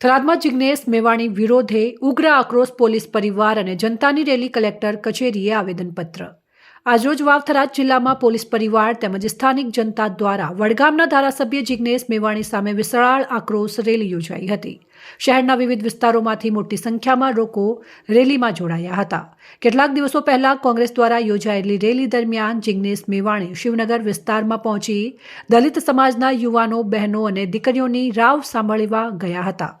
થરાદમાં જિજ્ઞેશ મેવાણી વિરોધે ઉગ્ર આક્રોશ પોલીસ પરિવાર અને જનતાની રેલી કલેક્ટર કચેરીએ આવેદનપત્ર. આજરોજ વાવ થરાદ જિલ્લામાં પોલીસ પરિવાર તેમજ સ્થાનિક જનતા દ્વારા વડગામના ધારાસભ્ય જિજ્ઞેશ મેવાણી સામે વિશાળ આક્રોશ રેલી યોજાઈ હતી. શહેરના વિવિધ વિસ્તારોમાંથી મોટી સંખ્યામાં લોકો રેલીમાં જોડાયા હતા. કેટલાક દિવસો પહેલા કોંગ્રેસ દ્વારા યોજાયેલી રેલી દરમિયાન જિજ્ઞેશ મેવાણી શિવનગર વિસ્તારમાં પહોંચી દલિત સમાજના યુવાનો, બહેનો અને દીકરીઓની રાવ સાંભળવા ગયા હતા.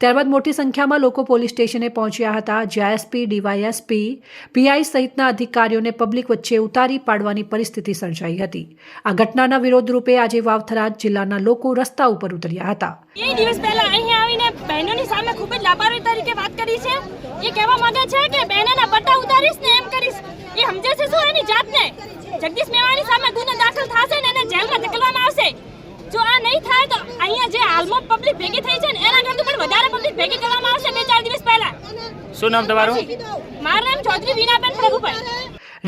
ત્યારબાદ મોટી સંખ્યામાં લોકો પોલીસ સ્ટેશને પહોંચ્યા હતા. જેએસપી ડીવાયએસપી, પીઆઈ સહિતના અધિકારીઓને પબ્લિક વચ્ચે ઉતારી પાડવાની પરિસ્થિતિ સર્જાઈ હતી. આ ઘટનાના વિરોધ રૂપે આજે વાવથરા જિલ્લાના લોકો રસ્તા ઉપર ઉતર્યા હતા. એ દિવસ પહેલા અહીંયા આવીને બહેનોની સામે ખૂબ જ લાપરવાહી તરીકે વાત કરી છે. એ કહેવા માંગે છે કે બહેનોના પટ્ટા ઉતારીશ ને એમ કરીશ. એ સમજે છે શું એની જાતને? જગદીશ મેવાણી સામે ગુનો દાખલ થશે ને એને જેલમાં ધકેલવામાં આવશે. જો આ નહીં થાય તો અહીંયા જે હાલમાં પબ્લિક ભેગી થઈ છે ને એના કરતાં પણ વધારે પબ્લિક ભેગી કરવામાં આવશે બે ચાર દિવસ પહેલા શું નામ તમારું? મારું નામ ચૌધરી વિનાબેન પ્રભુભાઈ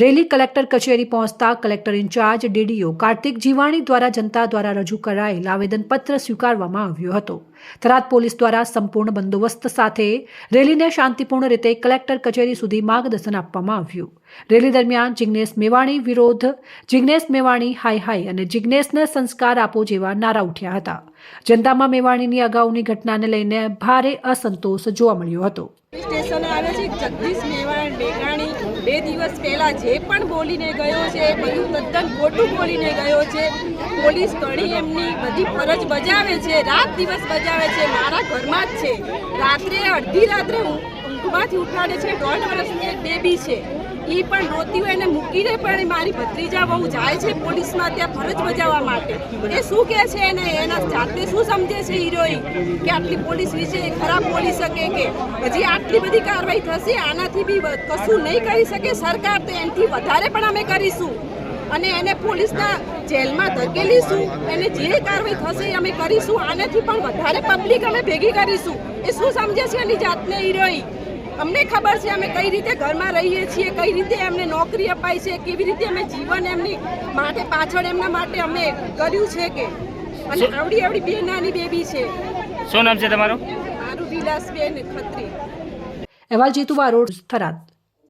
રેલી કલેક્ટર કચેરી પહોંચતા collector incharge DDO Kartik Jivani દ્વારા જનતા દ્વારા રજૂ કરાયેલ આવેદનપત્ર સ્વીકારવામાં આવ્યો હતો. થરાદ પોલીસ દ્વારા સંપૂર્ણ બંદોબસ્ત સાથે રેલીને શાંતિપૂર્ણ રીતે કલેક્ટર કચેરી સુધી માર્ગદર્શન આપવામાં આવ્યું. રેલી દરમિયાન જિજ્ઞેશ મેવાણી વિરોધ જિજ્ઞેશ મેવાણી હાય હાય અને જિજ્ઞેશને સંસ્કાર આપો જેવા નારા ઉઠ્યા હતા. જનતામાં મેવાણીની અગાઉની ઘટનાને લઈને ભારે અસંતોષ જોવા મળ્યો હતો. સ્ટેશને આવે છે. જગદીશ મેવાણ મેઘાણી બે દિવસ પહેલાં જે પણ બોલીને ગયો છે બધું તદ્દન ખોટું બોલીને ગયો છે, પોલીસ ઘણી એમની બધી ફરજ બજાવે છે, રાત દિવસ બજાવે છે, મારા ઘરમાં જ છે. રાત્રે અડધી રાત્રે હું ઊંઘમાંથી ઉઠાડે છે, દોઢ વર્ષની એક બેબી છે. એ પણ રોતી હોય એને મૂકીને પણ મારી ભત્રીજા બહુ જાય છે પોલીસમાં ત્યાં ફરજ બજાવવા માટે. એ શું કહે છે એને? એના જાતે શું સમજે છે હિરોઈન કે આટલી પોલીસ વિશે ખરાબ બોલી શકે કે? હજી આટલી બધી કાર્યવાહી થશે, આનાથી બી કશું નહીં કરી શકે. સરકાર તો એનાથી વધારે પણ અમે કરીશું. અને એને પોલીસના જેલમાં ધકેલીશું. એને જે કાર્યવાહી થશે અમે કરીશું. આનાથી પણ વધારે પબ્લિક અમે ભેગી કરીશું. એ શું સમજે છે એની જાતને હિરોઈ? અમને ખબર છે અમે કઈ રીતે ઘરમાં રહીએ છીએ કઈ રીતે એમને નોકરી અપાઈ છે કેવી રીતે અમે જીવન એમની માટે પાછળ એમના માટે અમે કર્યું છે કે? અને આવડી આવડી બે નાની બેબી છે. શું નામ છે તમારું? મારું વિલાસબેન ખત્રી. અહેવાલ જીતુવા રોડ થરાદ.